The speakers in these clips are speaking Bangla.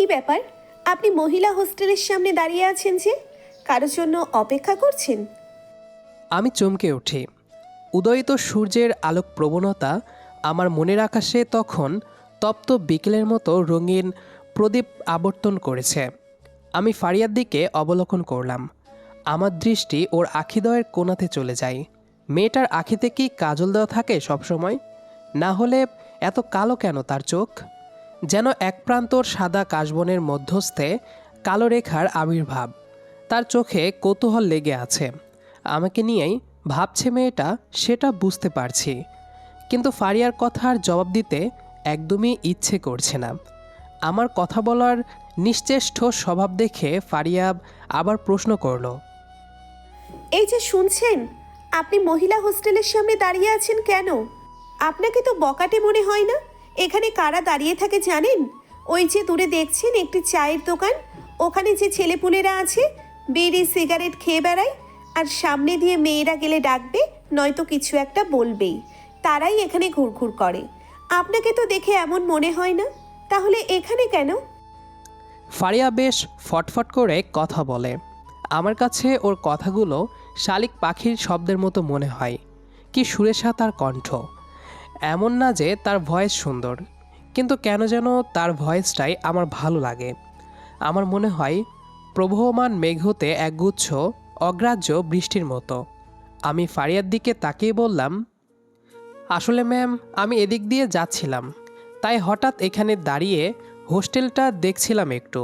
কি ব্যাপার? আপনি মহিলা হোস্টেলের সামনে দাঁড়িয়ে আছেন যে, কারোর জন্য অপেক্ষা করছেন? আমি চমকে উঠি। উদয়িত সূর্যের আলোক প্রবণতা আমার মনের আকাশে তখন তপ্ত বিকেলের মতো রঙিন প্রদীপ আবর্তন করেছে। আমি ফারিয়ার দিকে অবলোকন করলাম। আমার দৃষ্টি ওর আখিদয়ের কোণাতে চলে যায়। মেয়েটার আখিতে কি কাজল দেওয়া থাকে সবসময়? না হলে এত কালো কেন তার চোখ? যেন এক প্রান্তর সাদা কাশবনের মধ্যস্থে কালো রেখার আবির্ভাব। তার চোখে কৌতূহল লেগে আছে। আমাকে নিয়েই ভাবছে মেয়েটা, সেটা বুঝতে পারছি। কিন্তু ফারিয়ার কথার জবাব দিতে একদমই ইচ্ছে করছে না। আমার কথা বলার নিশ্চেষ্ট স্বভাব দেখে ফারিয়া আবার প্রশ্ন করল, এই যে শুনছেন, আপনি মহিলা হোস্টেলের সামনে দাঁড়িয়ে আছেন কেন? আপনাকে তো বকাটে মনে হয় না? এখানে কারা দাঁড়িয়ে থাকে জানেন? ওই যে দূরে দেখছেন একটি চায়ের দোকান, ওখানে যে ছেলেপুলেরা আছে, বিড়ি, সিগারেট খেয়ে বেড়ায়, আর সামনে দিয়ে মেয়েরা গেলে ডাকবে, নয়তো কিছু একটা বলবেই। তারাই এখানে ঘুরঘুর করে। আপনাকে তো দেখে এমন মনে হয় না? তাহলে এখানে কেন? ফারিয়া বেশ ফটফট করে কথা বলে। আমার কাছে ওর কথাগুলো শালিক পাখির শব্দের মতো মনে হয়। কি সুরেশা তার কণ্ঠ। এমন না যে তার ভয়েস সুন্দর, কিন্তু কেন যেন তার ভয়েসটাই আমার ভালো লাগে। আমার মনে হয়, প্রবহমান মেঘ হতে একগুচ্ছ, অগ্রাহ্য বৃষ্টির মতো। আমি ফারিয়ার দিকে তাকিয়ে বললাম, আসলে ম্যাম, আমি এদিক দিয়ে যাচ্ছিলাম। তাই হঠাৎ এখানে দাঁড়িয়ে হোস্টেলটা দেখছিলাম একটু।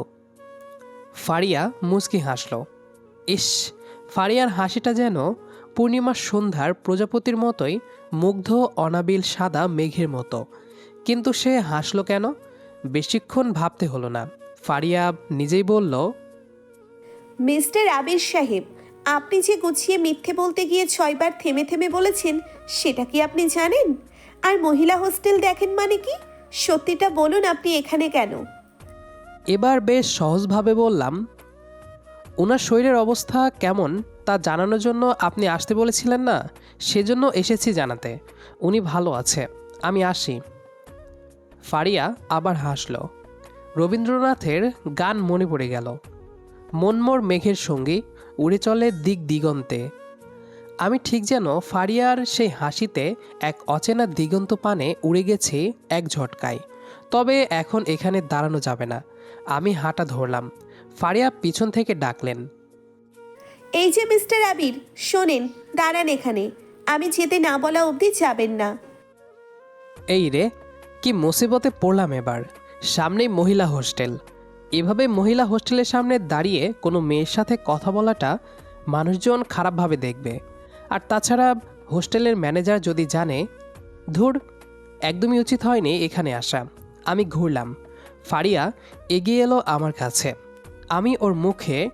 ফারিয়া মুচকি হাসল। ইস, ফারিয়ার হাসিটা যেন পূর্ণিমার সন্ধ্যার প্রজাপতির মতোই মুগ্ধ অনাবিল সাদা মেঘের মতো। কিন্তু সে হাসলো কেন? বেশিক্ষণ ভাবতে হলো না। ফারিয়া নিজেই বলল মিস্টার আবির সাহেব আপনি যে গুছিয়ে মিথ্যে বলতে গিয়ে ছয়বার থেমে থেমে বলেছেন সেটা কি আপনি জানেন? আর মহিলা হোস্টেল দেখেন মানে কি? সত্যিটা বলুন আপনি এখানে কেন? এবার বেশ সহজভাবে বললাম ওনার শরীরের অবস্থা কেমন? তা জানানোর জন্য আপনি আসতে বলেছিলেন না? সেজন্য এসেছি জানাতে। উনি ভালো আছে। আমি আসি। ফারিয়া আবার হাসল। রবীন্দ্রনাথের গান মনে পড়ে গেল। মনমোর মেঘের সঙ্গী উড়ে চলে দিক দিগন্তে। আমি ঠিক যেন ফারিয়ার সেই হাসিতে এক অচেনা দিগন্ত পানে উড়ে গেছি এক ঝটকায়। তবে এখন এখানে দাঁড়ানো যাবে না। আমি হাঁটা ধরলাম। ফারিয়া পিছন থেকে ডাকলেন। এই যে মিস্টার আবির, শোনেন, দাঁড়ান এখানে। আমি যেতে না বলা অবধি যাবেন না। এই রে, কি মুসিবতে পড়লাম এবার। সামনেই মহিলা হোস্টেল। এভাবে মহিলা হোস্টেলের সামনে দাঁড়িয়ে কোনো মেয়ের সাথে কথা বলাটা মানুষজন খারাপভাবে দেখবে। আর তাছাড়া হোস্টেলের ম্যানেজার যদি জানে, ধুর, একদমই উচিত হয়নি এখানে আসা। আমি ঘুরলাম। ফারিয়া এগিয়ে এলো আমার কাছে। আমি ওর মুখে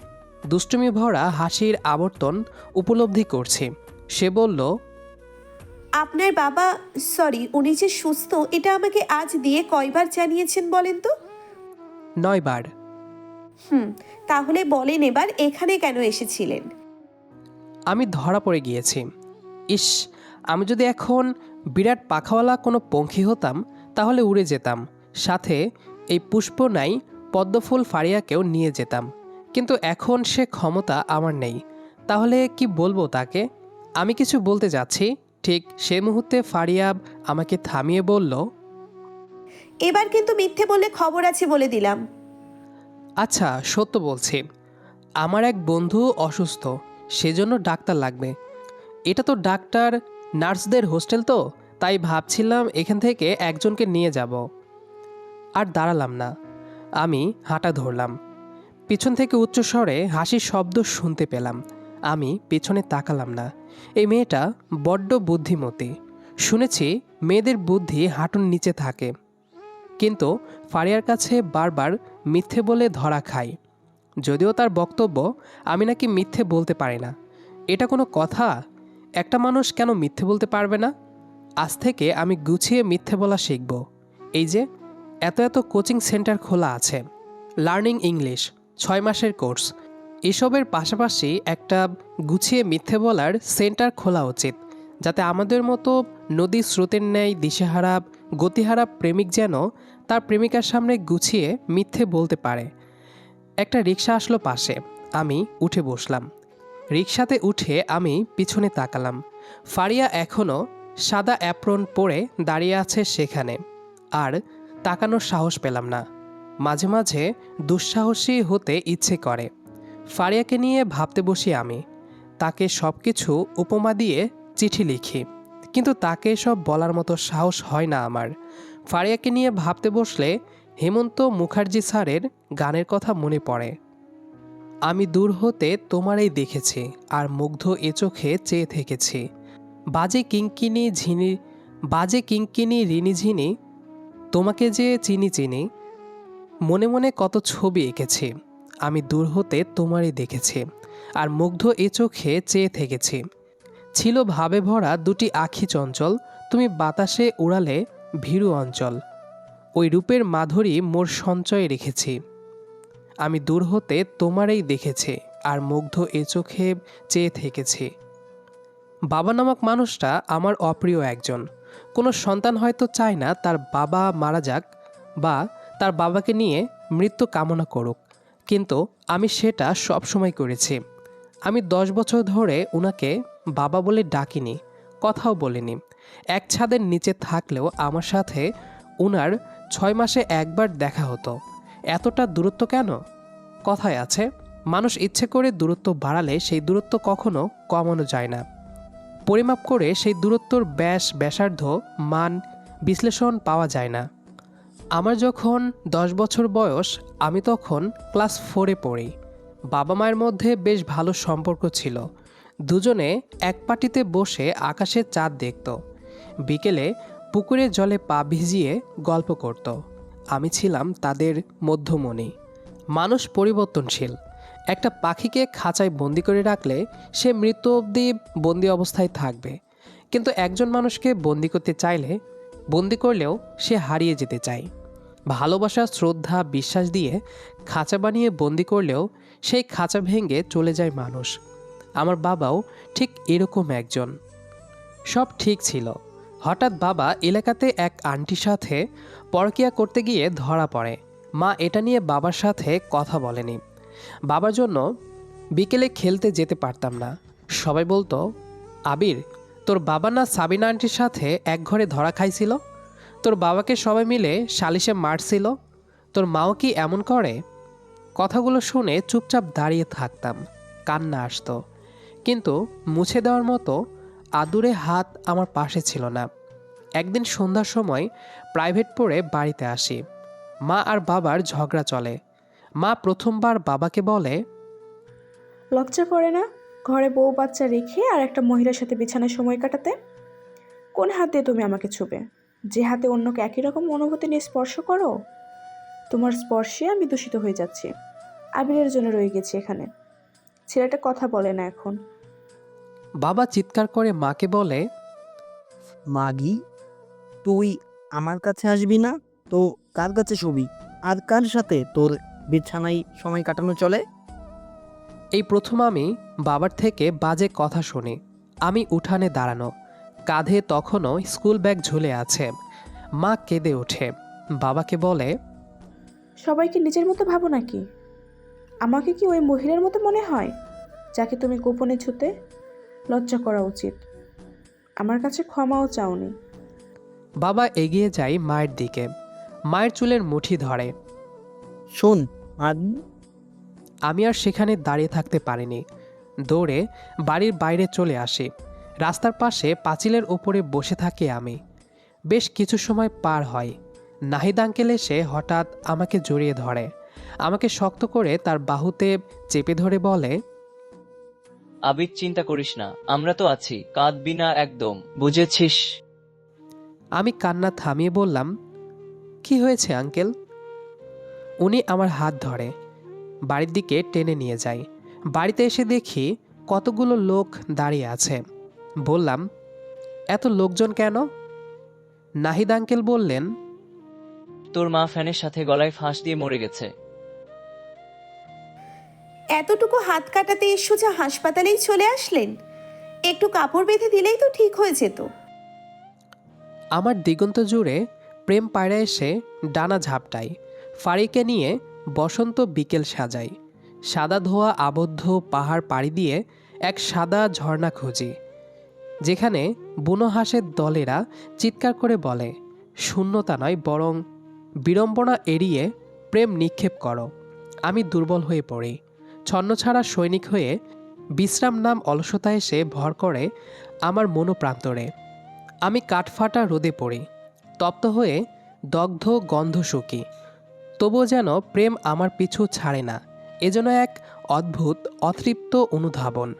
দুষ্টুমি ভরা হাসির আবর্তন উপলব্ধি করছি। সে বলল আপনার বাবা সরি উনি যে সুস্থ এটা আমাকে আজ দিয়ে কয়বার জানিয়েছেন বলেন তো? নয়বার। হুম তাহলে বলেন এবার এখানে কেন এসেছিলেন? আমি ধরা পড়ে গিয়েছি। ইস আমি যদি এখন বিরাট পাখাওয়ালা কোনো পঙ্খী হতাম তাহলে উড়ে যেতাম। সাথে এই পুষ্প নাই পদ্মফুল ফারিয়াকেও নিয়ে যেতাম। কিন্তু এখন সে ক্ষমতা আমার নেই। তাহলে কি বলব তাকে? আমি কিছু বলতে যাচ্ছি। ঠিক সে মুহূর্তে ফারিয়াব আমাকে থামিয়ে বলল এবার কিন্তু মিথ্যে বলে খবর আছে বলে দিলাম। আচ্ছা সত্য বলছি। আমার এক বন্ধু অসুস্থ সেজন্য ডাক্তার লাগবে। এটা তো ডাক্তার নার্সদের হোস্টেল তো তাই ভাবছিলাম এখান থেকে একজনকে নিয়ে যাব। আর দাঁড়ালাম না। আমি হাঁটা ধরলাম। পিছন থেকে উচ্চ স্বরে হাসির শব্দ শুনতে পেলাম। আমি পেছনে তাকালাম না। এই মেয়েটা বড্ড বুদ্ধিমতী। শুনেছি মেয়েদের বুদ্ধি হাঁটুর নিচে থাকে। কিন্তু ফারিয়ার কাছে বারবার মিথ্যে বলে ধরা খায় যদিও তার বক্তব্য আমি নাকি মিথ্যে বলতে পারি না। এটা কোনো কথা? একটা মানুষ কেন মিথ্যে বলতে পারবে না? আজ থেকে আমি গুছিয়ে মিথ্যে বলা শিখব। এই যে, এত এত কোচিং সেন্টার খোলা আছে। Learning English. ছয় মাসের কোর্স। এসবের পাশাপাশি একটা গুছিয়ে মিথ্যে বলার সেন্টার খোলা উচিত, যাতে আমাদের মতো নদী স্রোতের ন্যায় দিশেহারা, গতিহারা প্রেমিক যেন তার প্রেমিকার সামনে গুছিয়ে মিথ্যে বলতে পারে। একটা রিক্সা আসলো পাশে, আমি উঠে বসলাম। রিক্সাতে উঠে আমি পিছনে তাকালাম। ফারিয়া এখনও সাদা অ্যাপ্রন পরে দাঁড়িয়ে আছে সেখানে, আর তাকানোর সাহস পেলাম না। মাঝে মাঝে দুঃসাহসী হতে ইচ্ছে করে। ফারিয়াকে নিয়ে ভাবতে বসি আমি। তাকে সব কিছু উপমা দিয়ে চিঠি লিখি। কিন্তু তাকে সব বলার মতো সাহস হয় না আমার। ফারিয়াকে নিয়ে ভাবতে বসলে হেমন্ত মুখার্জি স্যারের গানের কথা মনে পড়ে। আমি দূর হতে তোমারই দেখেছি আর মুগ্ধ এ চোখে চেয়ে থেকেছি। বাজে কিঙ্কিনি ঝিনি বাজে কিঙ্কিনি রিনি ঝিনি, তোমাকে যে চিনি চিনি মনে মনে কত ছবি এঁকেছি। আমি দূর হতে তোমারই দেখেছি আর মুগ্ধ এ চোখে চেয়ে থেকেছি। ছিল ভাবে ভরা দুটি আখি চঞ্চল, তুমি বাতাসে উড়ালে ভীরু অঞ্চল। ওই রূপের মাধুরী মোর সঞ্চয়ে রেখেছি। আমি দূর হতে তোমারই দেখেছি আর মুগ্ধ এ চোখে চেয়ে থেকেছি। বাবা নামক মানুষটা আমার অপ্রিয় একজন। কোনো সন্তান হয়তো চায় না তার বাবা মারা যাক বা তার বাবাকে নিয়ে মৃত্যু কামনা করুক। কিন্তু আমি সেটা সবসময় করেছি। আমি দশ বছর ধরে ওনাকে বাবা বলে ডাকিনি, কথাও বলিনি। এক ছাদের নিচে থাকলেও আমার সাথে ওনার ছয় মাসে একবার দেখা হতো। এতটা দূরত্ব কেন? কথায় আছে, মানুষ ইচ্ছে করে দূরত্ব বাড়ালে সেই দূরত্ব কখনো কমানো যায় না। পরিমাপ করে সেই দূরত্বর ব্যাস, ব্যাসার্ধ, মান বিশ্লেষণ পাওয়া যায় না। আমার যখন দশ বছর বয়স, আমি তখন ক্লাস ফোরে পড়ি। বাবা মায়ের মধ্যে বেশ ভালো সম্পর্ক ছিল। দুজনে এক পাটিতে বসে আকাশের চাঁদ দেখত। বিকেলে পুকুরের জলে পা ভিজিয়ে গল্প করত। আমি ছিলাম তাদের মধ্যমণি। মানুষ পরিবর্তনশীল। একটা পাখিকে খাঁচায় বন্দি করে রাখলে সে মৃত্যু অবধি বন্দি অবস্থায় থাকবে। কিন্তু একজন মানুষকে বন্দি করতে চাইলে, বন্দি করলেও সে হারিয়ে যেতে চায়। ভালোবাসা, শ্রদ্ধা, বিশ্বাস দিয়ে খাঁচা বানিয়ে বন্দি করলেও সেই খাঁচা ভেঙে চলে যায় মানুষ। আমার বাবাও ঠিক এরকম একজন। সব ঠিক ছিল। হঠাৎ বাবা এলাকাতে এক আন্টির সাথে পরকিয়া করতে গিয়ে ধরা পড়ে। মা এটা নিয়ে বাবার সাথে কথা বলেনি। বাবার জন্য বিকেলে খেলতে যেতে পারতাম না। সবাই বলতো, আবির, তোর বাবা না সাবিনা আন্টির সাথে এক ঘরে ধরা খাইছিল? তোর বাবাকে সবাই মিলে সালিশে মারছিল তোর মাও কি এমন করে? কথাগুলো শুনে চুপচাপ দাঁড়িয়ে থাকতাম, কান্না আসতো। কিন্তু মুছে দেওয়ার মতো আদুরে হাত আমার পাশে ছিল না। একদিন সন্ধ্যার সময় প্রাইভেট পড়ে বাড়িতে আসি। মা আর বাবার ঝগড়া চলে। মা প্রথমবার বাবাকে বলে, লজ্জা করে না? ঘরে বউ বাচ্চা রেখে আর একটা মহিলার সাথে বিছানায় সময় কাটাতে? কোন হাত দিয়ে তুমি আমাকে ছুবে? যে হাতে অন্যকে একই রকম অনুভূতি নিয়ে স্পর্শ করো? তোমার স্পর্শে আমি দূষিত হয়ে যাচ্ছি। আবিরের জন্য রয়ে গেছি এখানে। ছেলেটা কথা বলে না এখন। বাবা চিৎকার করে মাকে বলে মাগি তুই আমার কাছে আসবি না? তো কার কাছে শুবি? আর কার সাথে তোর বিছানায় সময় কাটানো চলে? এই প্রথম আমি বাবার থেকে বাজে কথা শুনি। আমি উঠানে দাঁড়ানো। কাঁধে তখনও স্কুল ব্যাগ ঝুলে আছে। মা কেঁদে ওঠে। বাবাকে বলে সবাইকে নিজের মতো ভাবো নাকি? আমাকে কি ওই মহিলার মতো মনে হয়? যাকে তুমি গোপনে ছুতে লজ্জা করা উচিত। আমার কাছে ক্ষমাও চাওনি। বাবা এগিয়ে যায় মায়ের দিকে। মায়ের চুলের মুঠি ধরে। শোন আমি আর সেখানে দাঁড়িয়ে থাকতে পারিনি। দৌড়ে বাড়ির বাইরে চলে আসি। রাস্তার পাশে পাঁচিলের ওপরে বসে থাকি আমি। বেশ কিছু সময় পার হয়। নাহিদ আঙ্কেল এসে হঠাৎ আমাকে জড়িয়ে ধরে। আমাকে শক্ত করে তার বাহুতে চেপে ধরে বলে আবির চিন্তা করিস না আমরা তো আছি কাঁদবি না একদম বুঝেছিস? আমি কান্না থামিয়ে বললাম কি হয়েছে আঙ্কেল? উনি আমার হাত ধরে বাড়ির দিকে টেনে নিয়ে যায়। বাড়িতে এসে দেখি কতগুলো লোক দাঁড়িয়ে আছে। বললাম এত লোকজন কেন? নাহিদ আঙ্কেল বললেন তোর মা ফ্যানের সাথে গলায় ফাঁস দিয়ে মরে গেছে। এতটুকু হাত কাটাতে সোজা হাসপাতালেই চলে আসলেন? একটু কাপড় বেঁধে দিলেই তো ঠিক হয়ে যেত। আমার দিগন্ত জুড়ে প্রেম পায়রা এসে ডানা ঝাপটায় ফাড়িকে নিয়ে বসন্ত বিকেল সাজাই সাদা ধোয়া আবদ্ধ পাহাড় পাড়ি দিয়ে এক সাদা ঝর্ণা খুঁজি। যেখানে বুনো হাঁসের দলেরা চিৎকার করে বলে, শূন্যতা নয়, বরং বিড়ম্বনা এড়িয়ে প্রেম নিক্ষেপ করো। আমি দুর্বল হয়ে পড়ি। ছন্নছাড়া সৈনিক হয়ে বিশ্রাম নাম অলসতা এসে ভর করে আমার মনোপ্রান্তরে। আমি কাঠফাটা রোদে পড়ি, তপ্ত হয়ে দগ্ধ গন্ধ শুকি। তবুও যেন প্রেম আমার পিছু ছাড়ে না। এজন্য এক অদ্ভুত, অতৃপ্ত অনুধাবন।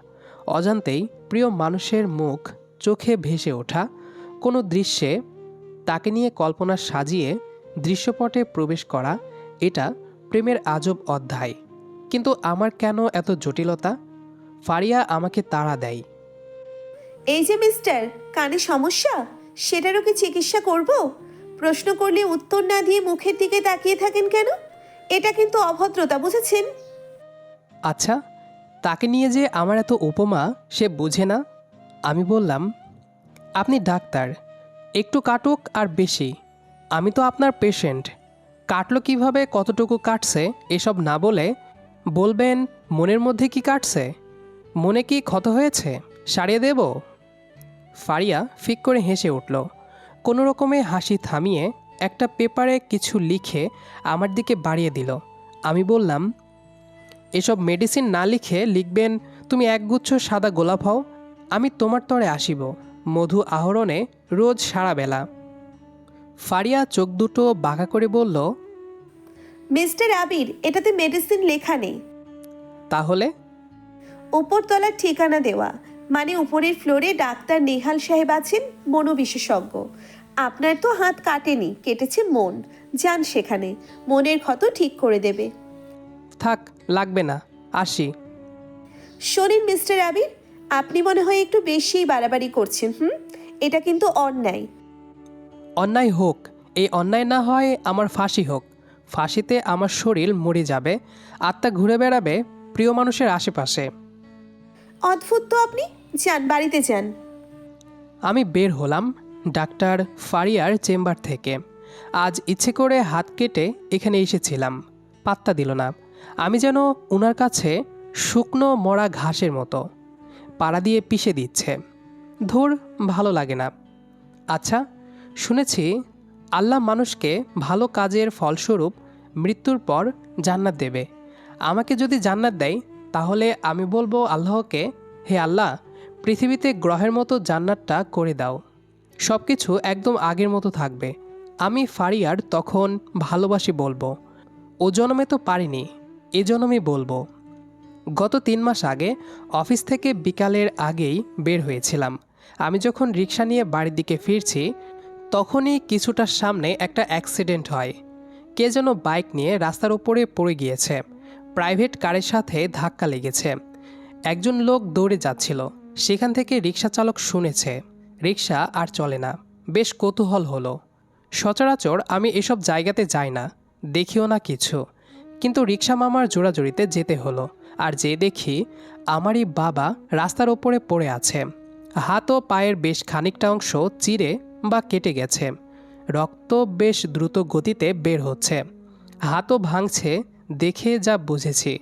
অজান্তেই প্রিয় মানুষের মুখ চোখে ভেসে ওঠা কোনো দৃশ্যে তাকে নিয়ে কল্পনা সাজিয়ে দৃশ্যপটে প্রবেশ করা এটা প্রেমের আজব অধ্যায়। কিন্তু আমার কেন এত জটিলতা? ফারিয়া আমাকে তাড়া দেয়। এই যে মিস্টার কানে সমস্যা? সেটারও কি চিকিৎসা করব? প্রশ্ন করলে উত্তর না দিয়ে মুখের দিকে তাকিয়ে থাকেন কেন? এটা কিন্তু অভদ্রতা বুঝেছেন? আচ্ছা তাকে নিয়ে যে আমার এত উপমা, সে বুঝে না। আমি বললাম, আপনি ডাক্তার, একটু কাটুক আর বেশি। আমি তো আপনার পেশেন্ট কাটলো কীভাবে, কতটুকু কাটছে, এসব না বলে বলবেন, মনের মধ্যে কি কাটছে? মনে কি ক্ষত হয়েছে? সারিয়ে দেব? ফারিয়া ফিক করে হেসে উঠল। কোনো রকমে হাসি থামিয়ে একটা পেপারে কিছু লিখে আমার দিকে বাড়িয়ে দিল। আমি বললাম এসব মেডিসিন না লিখে লিখবেন তুমি একগুচ্ছ সাদা গোলাপ হও আমি তোমার তরে আসিব। মধু আহরণে রোজ সারা বেলা ফারিয়া চোখ দুটো বাঁকা করে বলল মিস্টার আবির এটাতে মেডিসিন লেখা নেই। তাহলে? উপরতলার ঠিকানা দেওয়া মানে উপরের ফ্লোরে ডাক্তার নেহাল সাহেব আছেন মনোবিশেষজ্ঞ আপনার তো হাত কাটেনি কেটেছে মন। যান সেখানে মনের ক্ষত ঠিক করে দেবে। থাক লাগবে না। আসি। শোনেন মিস্টার আবির আপনি মনে হয় একটু বেশিই বাড়াবাড়ি করছেন হুম? এটা কিন্তু অন্যায়। অন্যায় হোক এই অন্যায় না হয় আমার ফাঁসি হোক। ফাঁসিতে আমার শরীর মরে যাবে আত্মা ঘুরে বেড়াবে প্রিয় মানুষের আশেপাশে। অদ্ভুত তো আপনি যান বাড়িতে যান। আমি বের হলাম ডাক্তার ফারিয়ার চেম্বার থেকে। আজ ইচ্ছে করে হাত কেটে এখানে এসেছিলাম। পাত্তা দিল না। আমি যেন ওনার কাছে শুকনো মরা ঘাসের মতো। পাড়া দিয়ে পিষে দিচ্ছে। ধুর, ভালো লাগে না। আচ্ছা শুনেছি আল্লাহ মানুষকে ভালো কাজের ফলস্বরূপ মৃত্যুর পর জান্নাত দেবে। আমাকে যদি জান্নাত দেয়, তাহলে আমি বলব আল্লাহকে, হে আল্লাহ, পৃথিবীতে গ্রহের মতো জান্নাতটা করে দাও। সব কিছু একদম আগের মতো থাকবে। আমি ফারিয়ার তখন ভালোবাসি বলব। ও জন্মে তো পারিনি। এ আমি বলব, গত তিন মাস আগে অফিস থেকে বিকালের আগেই বের হয়েছিলাম। আমি যখন রিক্সা নিয়ে বাড়ির দিকে ফিরছি, তখনই কিছুটার সামনে একটা অ্যাক্সিডেন্ট হয়। কে যেন বাইক নিয়ে রাস্তার উপরে পড়ে গিয়েছে। প্রাইভেট কারের সাথে ধাক্কা লেগেছে। একজন লোক দৌড়ে যাচ্ছিল। সেখান থেকে রিক্সা চালক শুনেছে রিক্সা আর চলে না। বেশ কৌতূহল হলো। সচরাচর আমি এসব জায়গাতে যাই না। দেখিও না কিছু। কিন্তু রিক্সা মামার জোড়াজুড়িতে যেতে হলো। আর যে দেখি আমারই বাবা রাস্তার ওপরে পড়ে আছে। হাত ও পায়ের বেশ খানিকটা অংশ চিরে বা কেটে গেছে। রক্ত বেশ দ্রুত গতিতে বের হচ্ছে। হাতও ভাঙছে দেখে যা বুঝেছি।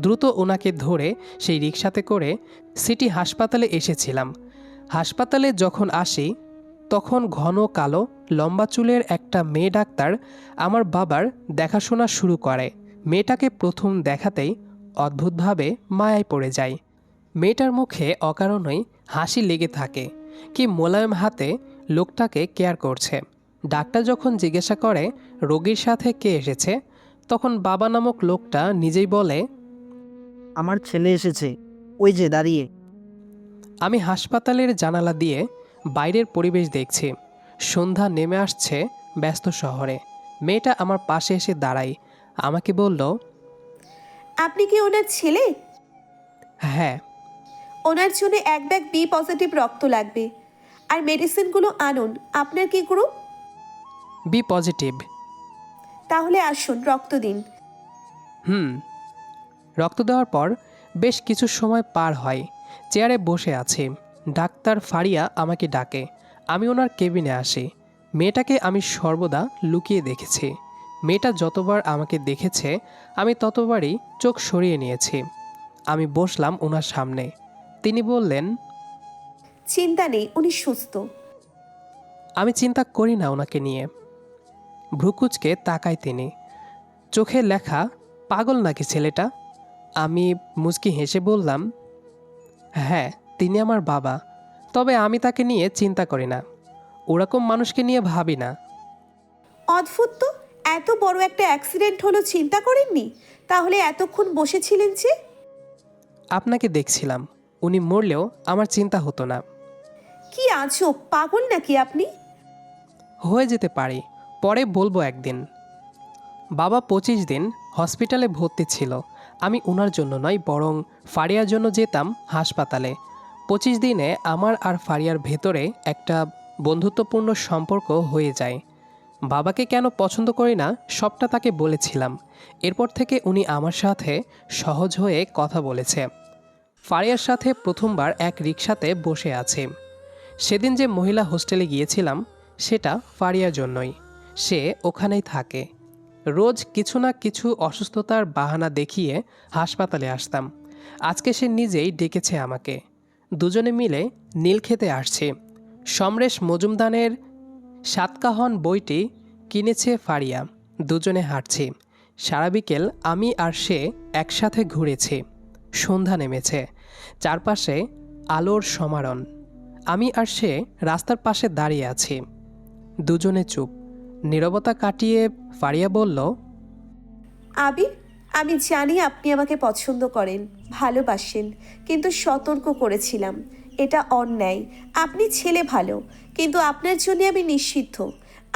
দ্রুত ওনাকে ধরে সেই রিক্সাতে করে সিটি হাসপাতালে এসেছিলাম। হাসপাতালে যখন আসি, তখন ঘন কালো লম্বা চুলের একটা মেয়ে ডাক্তার আমার বাবার দেখাশোনা শুরু করে। মেয়েটাকে প্রথম দেখাতেই অদ্ভুতভাবে মায়ায় পড়ে যায়। মেয়েটার মুখে অকারণেই হাসি লেগে থাকে। কি মোলায়েম হাতে লোকটাকে কেয়ার করছে। ডাক্তার যখন জিজ্ঞাসা করে রোগীর সাথে কে এসেছে? তখন বাবা নামক লোকটা নিজেই বলে আমার ছেলে এসেছে। ওই যে দাঁড়িয়ে। আমি হাসপাতালের জানালা দিয়ে বাইরের পরিবেশ দেখছি। সন্ধ্যা নেমে আসছে ব্যস্ত শহরে। মেয়েটা আমার পাশে এসে দাঁড়ায়। আমাকে বলল আপনি কি ওনার ছেলে? হ্যাঁ। ওনার জন্য এক ব্যাগ বি পজিটিভ রক্ত লাগবে। আর মেডিসিনগুলো আনুন। আপনার কি গ্রুপ? B positive. তাহলে আসুন রক্ত দিন। হুম। রক্ত দেওয়ার পর বেশ কিছু সময় পার হয়। চেয়ারে বসে আছি। ডাক্তার ফারিয়া আমাকে ডাকে। আমি ওনার কেবিনে আসি। মেয়েটাকে আমি সর্বদা লুকিয়ে দেখেছি। মেয়েটা যতবার আমাকে দেখেছে আমি ততবারই চোখ সরিয়ে নিয়েছি। আমি বসলাম ওনার সামনে। তিনি বললেন চিন্তা নেই উনি সুস্থ। আমি চিন্তা করি না ওনাকে নিয়ে। ভ্রুকুচকে তাকায় তিনি। চোখে লেখা পাগল নাকি ছেলেটা? আমি মুচকি হেসে বললাম হ্যাঁ তিনি আমার বাবা। তবে আমি তাকে নিয়ে চিন্তা করি না। ওরকম মানুষকে নিয়ে ভাবি না। অদ্ভুত তো। এত বড় একটা অ্যাক্সিডেন্ট হলো চিন্তা করেননি? তাহলে এতক্ষণ বসেছিলেন যে? আপনাকে দেখছিলাম। উনি মরলেও আমার চিন্তা হতো না। কি আছো পাগল নাকি আপনি? হয়ে যেতে পারে পরে বলব একদিন। বাবা পঁচিশ দিন হসপিটালে ভর্তি ছিল। আমি ওনার জন্য নয় বরং ফারিয়ার জন্য যেতাম হাসপাতালে। পঁচিশ দিনে আমার আর ফারিয়ার ভেতরে একটা বন্ধুত্বপূর্ণ সম্পর্ক হয়ে যায়। বাবাকে কেন পছন্দ করি না, সবটা তাকে বলেছিলাম। এরপর থেকে উনি আমার সাথে সহজ হয়ে কথা বলেছে। ফারিয়ার সাথে প্রথমবার এক রিক্সাতে বসে আছে। সেদিন যে মহিলা হোস্টেলে গিয়েছিলাম, সেটা ফারিয়ার জন্যই। সে ওখানেই থাকে। রোজ কিছু না কিছু অসুস্থতার বাহানা দেখিয়ে হাসপাতালে আসতাম। আজকে সে নিজেই ডেকেছে আমাকে। দুজনে মিলে নীল খেতে আসছে। সমরেশ মজুমদানের সাতকাহন বইটি কিনেছে ফারিয়া, দুজনে হাঁটছি। সারা বিকেল আমি আর সে একসাথে ঘুরেছি। সন্ধ্যা নেমেছে। চারপাশে আলোর সমারণ। আমি আর সে রাস্তার পাশে দাঁড়িয়ে আছি। দুজনে চুপ। নীরবতা কাটিয়ে ফারিয়া বলল আবির আমি জানি আপনি আমাকে পছন্দ করেন, ভালোবাসেন, কিন্তু সতর্ক করেছিলাম। এটা অন্যায়। আপনি ছেলে ভালো, কিন্তু আপনার জন্য আমি নিশ্চিদ্ধ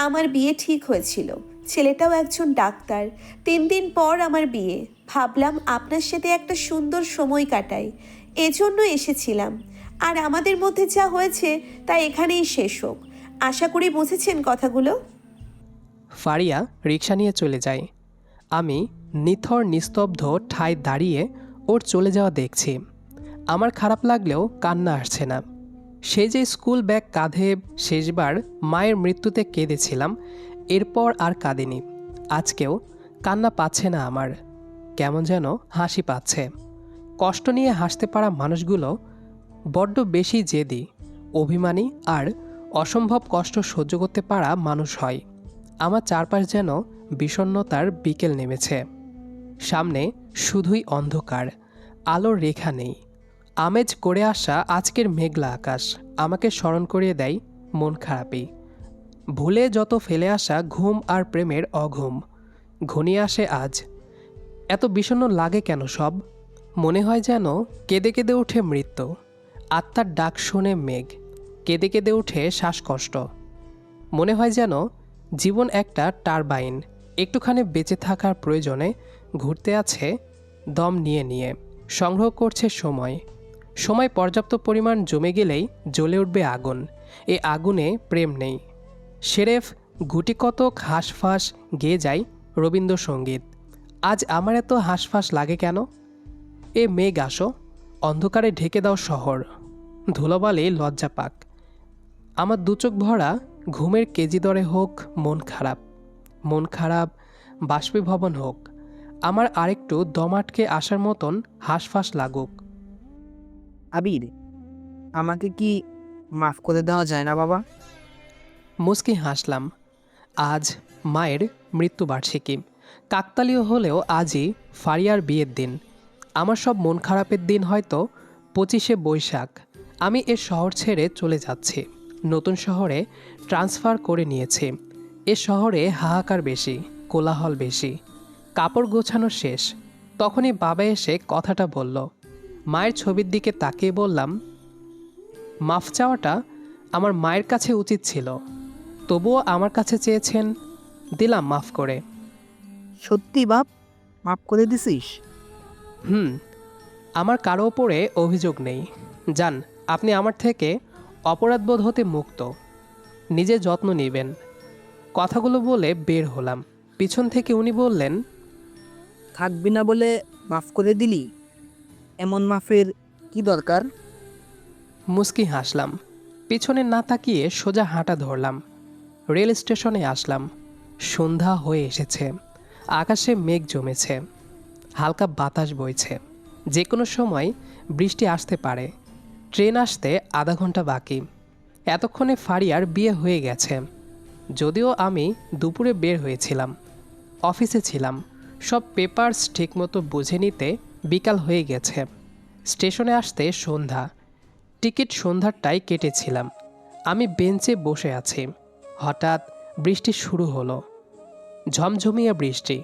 আমার বিয়ে ঠিক হয়েছিল। ছেলেটাও একজন ডাক্তার। তিন দিন পর আমার বিয়ে। ভাবলাম আপনার সাথে একটা সুন্দর সময় কাটাই। এজন্য এসেছিলাম। আর আমাদের মধ্যে যা হয়েছে তা এখানেই শেষ হোক। আশা করি বুঝেছেন কথাগুলো? ফারিয়া রিক্সা নিয়ে চলে যায়। আমি নিথর, নিস্তব্ধ ঠায় দাঁড়িয়ে ওর চলে যাওয়া দেখছি। আমার খারাপ লাগলেও কান্না আসছে না। সেই যে স্কুল ব্যাগ কাঁধে শেষবার মায়ের মৃত্যুতে কেঁদেছিলাম, এরপর আর কাঁদিনি। আজকেও কান্না পাচ্ছে না আমার। কেমন যেন হাসি পাচ্ছে। কষ্ট নিয়ে হাসতে পারা মানুষগুলো বড্ড বেশি জেদি, অভিমানী আর অসম্ভব কষ্ট সহ্য করতে পারা মানুষ হয়। আমার চারপাশ যেন বিষণ্ণতার বিকেল নেমেছে। সামনে শুধুই অন্ধকার, আলোর রেখা নেই। আমেজ করে আসা আজকের মেঘলা আকাশ। আমাকে স্মরণ করিয়ে দেয় মন খারাপই। ভুলে যত ফেলে আসা ঘুম আর প্রেমের অঘুম। ঘনিয়ে আসে আজ। এত বিষণ্ণ লাগে কেন সব? মনে হয় যেন কেঁদে কেঁদে ওঠে মৃত্যু। আত্মার ডাক শুনে মেঘ। কেঁদে কেঁদে ওঠে শ্বাসকষ্ট। মনে হয় যেন জীবন একটা টারবাইন। একটুখানি বেঁচে থাকার প্রয়োজনে ঘুরতে আছে দম নিয়ে নিয়ে। সংগ্রহ করছে সময়। সময় পর্যাপ্ত পরিমাণ জমে গেলেই জ্বলে উঠবে আগুন। এ আগুনে প্রেম নেই। শেরেফ গুটি কতক হাঁসফাঁস গেয়ে যায় রবীন্দ্রসঙ্গীত। আজ আমার এত হাঁসফাঁস লাগে কেন? এ মেঘ আসো, অন্ধকারে ঢেকে দাও শহর। ধুলোবালি লজ্জা পাক। আমার দুচোখ ভরা, ঘুমের কেজি দরে হোক, মন খারাপ। মন খারাপ, বাষ্পীভবন হোক। আমার আরেকটু দমাটকে আসার মতন হাঁসফাঁস লাগুক। আবির, আমাকে কি মাফ করে দেওয়া যায় না, বাবা? মুস্কি হাসলাম। আজ মায়ের মৃত্যুবার্ষিকী কাকতালীয় হলেও আজই ফারিয়ার বিয়ের দিন। আমার সব মন খারাপের দিন হয়তো পঁচিশে বৈশাখ। আমি এ শহর ছেড়ে চলে যাচ্ছি। নতুন শহরে ট্রান্সফার করে নিয়েছি। এ শহরে হাহাকার বেশি, কোলাহল বেশি। কাপড় গোছানো শেষ। তখনই বাবা এসে কথাটা বলল মায়ের ছবির দিকে তাকিয়ে বললাম মাফ চাওয়াটা আমার মায়ের কাছে উচিত ছিল। তবুও আমার কাছে চেয়েছেন দিলাম মাফ করে। সত্যি বাপ মাফ করে দিছিস? হুম আমার কারও ওপরে অভিযোগ নেই। যান আপনি আমার থেকে অপরাধবোধ হতে মুক্ত। নিজে যত্ন নেবেন। কথাগুলো বলে বের হলাম। পিছন থেকে উনি বললেন থাকবি না বলে মাফ করে দিলি? এমন মাফের কি দরকার? মুস্কি হাসলাম। পিছনে না তাকিয়ে সোজা হাঁটা ধরলাম। রেল স্টেশনে আসলাম। সন্ধ্যা হয়ে এসেছে। আকাশে মেঘ জমেছে। হালকা বাতাস বইছে। যে কোনো সময় বৃষ্টি আসতে পারে। ট্রেন আসতে আধা ঘণ্টা বাকি। এতক্ষণে ফারিয়ার বিয়ে হয়ে গেছে। যদিও আমি দুপুরে বের হয়েছিলাম। অফিসে ছিলাম। সব পেপারস ঠিকমতো বুঝে নিতে বিকাল হয়ে গেছে। স্টেশনে আসতে সন্ধ্যা। টিকিট সন্ধ্যারটাই কেটেছিলাম। আমি বেঞ্চে বসে আছি। হঠাৎ বৃষ্টি শুরু হলো। ঝমঝমিয়ে বৃষ্টি।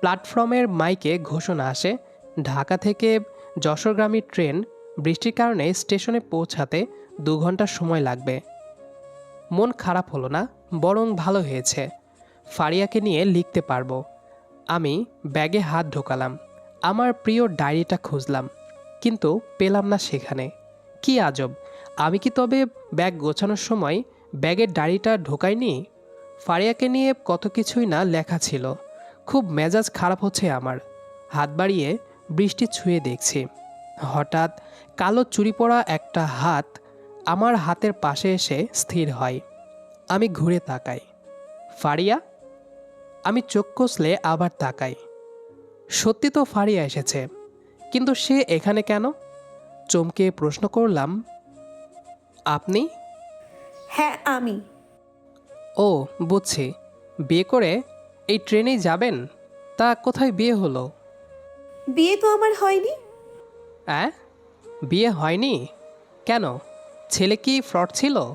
প্ল্যাটফর্মের মাইকে ঘোষণা আসে, ঢাকা থেকে যশোরগ্রামী ট্রেন বৃষ্টির কারণে স্টেশনে পৌঁছাতে দু ঘণ্টা সময় লাগবে। মন খারাপ হলো না, বরং ভালো হয়েছে। ফারিয়াকে নিয়ে লিখতে পারব। আমি ব্যাগে হাত ঢোকালাম। আমার প্রিয় ডায়েরিটা খুঁজলাম, কিন্তু পেলাম না সেখানে। কি আজব! আমি কি তবে ব্যাগ গোছানোর সময় ব্যাগের ডায়েরিটা ঢোকাইনি? ফারিয়াকে নিয়ে কত কিছুই না লেখা ছিল। খুব মেজাজ খারাপ হচ্ছে আমার। হাত বাড়িয়ে বৃষ্টি ছুঁয়ে দেখছি। হঠাৎ কালো চুরি পড়া একটা হাত আমার হাতের পাশে এসে স্থির হয়। আমি ঘুরে তাকাই। ফারিয়া? আমি চোখ কষলে আবার তাকাই। সত্যি তো ফারিয়া এসেছে। কিন্তু সে এখানে কেন? চমকে প্রশ্ন করলাম আপনি? হ্যাঁ আমি। ও বুঝছি। বিয়ে করে এই ট্রেনেই যাবেন? তা কোথায় বিয়ে হলো? বিয়ে তো আমার হয়নি। অ্যাঁ? বিয়ে হয়নি? কেন? ছেলে কি ফ্রড ছিল?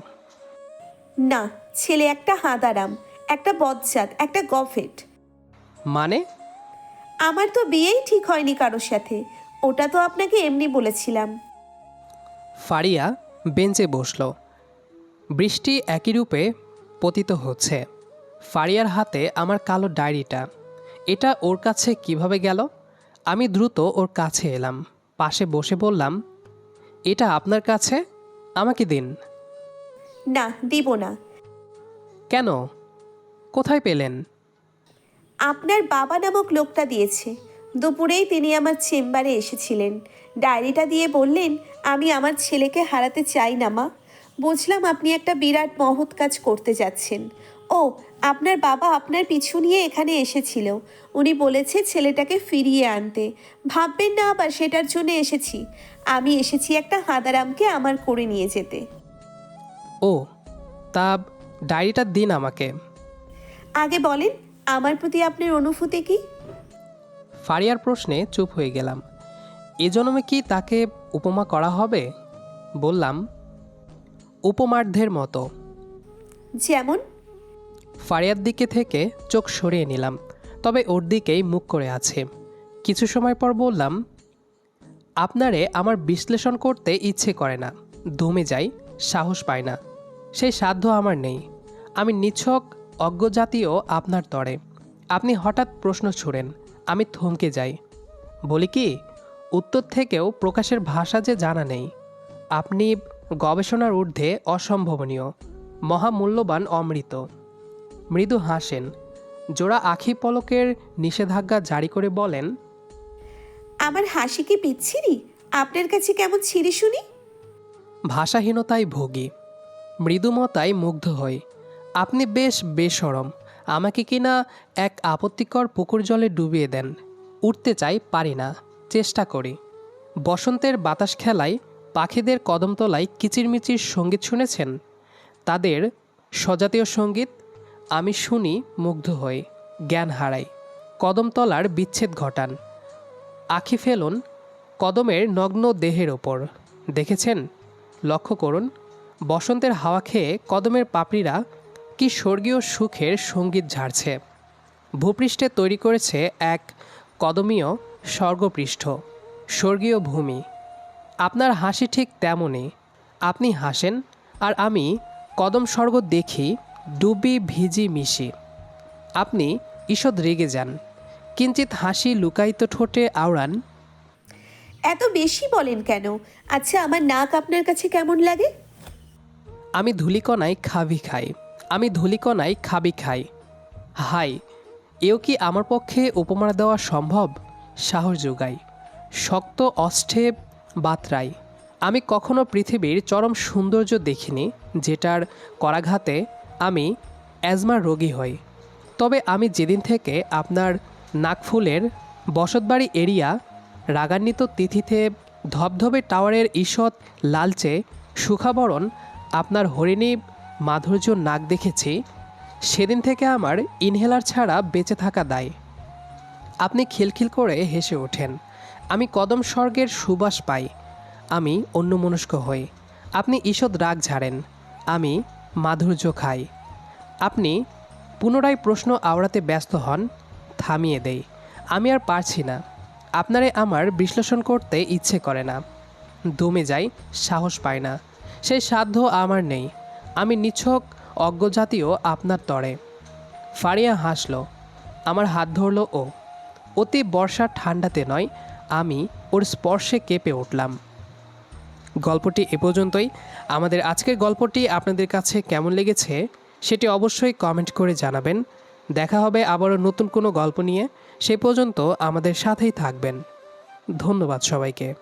না ছেলে একটা হাঁদারাম একটা বজ্জাত একটা গফেট। মানে? আমার তো বিয়েই ঠিক হয়নি কারোর সাথে। ওটা তো আপনাকে এমনি বলেছিলাম। ফারিয়া বেঞ্চে বসল। বৃষ্টি একই রূপে পতিত হচ্ছে। ফারিয়ার হাতে আমার কালো ডায়েরিটা। এটা ওর কাছে কীভাবে গেল? আমি দ্রুত ওর কাছে এলাম। পাশে বসে বললাম এটা আপনার কাছে? আমাকে দিন। না দিব না। কেন? কোথায় পেলেন? আপনার বাবা নামক লোকটা দিয়েছে। দুপুরেই তিনি আমার চেম্বারে এসেছিলেন। ডায়েরিটা দিয়ে বললেন আমি আমার ছেলেকে হারাতে চাই না মা। বুঝলাম আপনি একটা বিরাট মহৎ কাজ করতে যাচ্ছেন। ও আপনার বাবা আপনার পিছু নিয়ে এখানে এসেছিল। উনি বলেছে ছেলেটাকে ফিরিয়ে আনতে। ভাববেন না আবার সেটার জন্য এসেছি। আমি এসেছি একটা হাদারামকে আমার করে নিয়ে যেতে। ও তা ডায়েরিটা দিন আমাকে। আগে বলেন আমার প্রতি আপনার অনুভূতি কি? ফারিয়ার প্রশ্নে চুপ হয়ে গেলাম। এ জন্মে কি তাকে উপমা করা হবে? বললাম উপমার্ধের মতো। যেমন? ফারিয়ার দিকে থেকে চোখ সরিয়ে নিলাম তবে ওর দিকেই মুখ করে আছে। কিছু সময় পর বললাম আপনারে আমার বিশ্লেষণ করতে ইচ্ছে করে না। দমে যাই সাহস পায় না। সেই সাধ্য আমার নেই। আমি নিছক অজ্ঞজাতীয় আপনার তরে। আপনি হঠাৎ প্রশ্ন ছুড়েন আমি থমকে যাই। বলি কি উত্তর থেকেও প্রকাশের ভাষা যে জানা নেই। আপনি গবেষণার ঊর্ধ্বে অসম্ভবনীয় মহামূল্যবান অমৃত। মৃদু হাসেন জোড়া আখি পলকের নিষেধাজ্ঞা জারি করে বলেন আমার হাসি কি পিচ্ছিরি আপনার কাছে কেমন ছিঁড়ি শুনি? ভাষাহীনতায় ভোগী মৃদুমতায় মুগ্ধ হই। আপনি বেশ বেসরম। আমাকে কিনা এক আপত্তিকর পুকুর জলে ডুবিয়ে দেন। উঠতে চাই, পারি না। চেষ্টা করি। বসন্তের বাতাস খেলায় পাখিদের কদমতলায় কিচিরমিচির সংগীত শুনেছেন? তাদের স্বজাতীয় সংগীত, আমি শুনি মুগ্ধ হই, জ্ঞান হারাই। কদমতলার বিচ্ছেদ ঘটান। আখি ফেলুন কদমের নগ্ন দেহের ওপর। দেখেছেন? লক্ষ্য করুন, বসন্তের হাওয়া খেয়ে কদমের পাপড়িরা কি স্বর্গীয় সুখের সংগীত ঝাড়ছে? ভূপৃষ্ঠে তৈরি করেছে এক কদমীয় স্বর্গপৃষ্ঠ স্বর্গীয় ভূমি। আপনার হাসি ঠিক তেমনই। আপনি হাসেন আর আমি কদম স্বর্গ দেখি ডুবি ভিজি মিশি। আপনি ঈষৎ রেগে যান। কিঞ্চিত হাসি লুকায়িত ঠোঁটে আওড়ান। এত বেশি বলেন কেন? আচ্ছা আমার নাক আপনার কাছে কেমন লাগে? আমি ধুলিকণায় খাবি খাই। আমি ধুলিকণায় খাবি খাই। হাই, এও কি আমার পক্ষে উপমা দেওয়া সম্ভব? সাহস যোগাই। শক্ত অষ্ঠে বাতরাই। আমি কখনো পৃথিবীর চরম সৌন্দর্য দেখিনি, যেটার করাঘাতে আমি অ্যাজমার রোগী হই। তবে আমি যেদিন থেকে আপনার নাকফুলের বসতবাড়ি এরিয়া, রাগান্বিত তিথিতে ধবধবে টাওয়ারের ঈষৎ লালচে সুখাবরণ আপনার হরিণী মাধুর্য নাক দেখেছি, সেদিন থেকে আমার ইনহেলার ছাড়া বেঁচে থাকা দায়। আপনি খিলখিল করে হেসে ওঠেন, আমি কদম স্বর্গের সুবাস পাই, আমি অন্যমনস্ক হই, আপনি ঈষৎ রাগ ঝাড়েন, আমি মাধুর্য খাই। আপনি পুনরায় প্রশ্ন আওড়াতে ব্যস্ত হন, থামিয়ে দেই, আমি আর পারছি না, আপনারে আমার বিশ্লেষণ করতে ইচ্ছে করে না, দমে যাই, সাহস পায় না, সেই সাধ্য আমার নেই। আমি নিছক অজ্ঞজাতীয় আপনার তরে। ফারিয়া হাসল, আমার হাত ধরল ও। অতি বর্ষার ঠান্ডাতে নয়, আমি ওর স্পর্শে কেঁপে উঠলাম। গল্পটি এ পর্যন্তই। আমাদের আজকের গল্পটি আপনাদের কাছে কেমন লেগেছে সেটি অবশ্যই কমেন্ট করে জানাবেন। দেখা হবে আবারও নতুন কোনো গল্প নিয়ে। সে পর্যন্ত আমাদের সাথেই থাকবেন। ধন্যবাদ সবাইকে।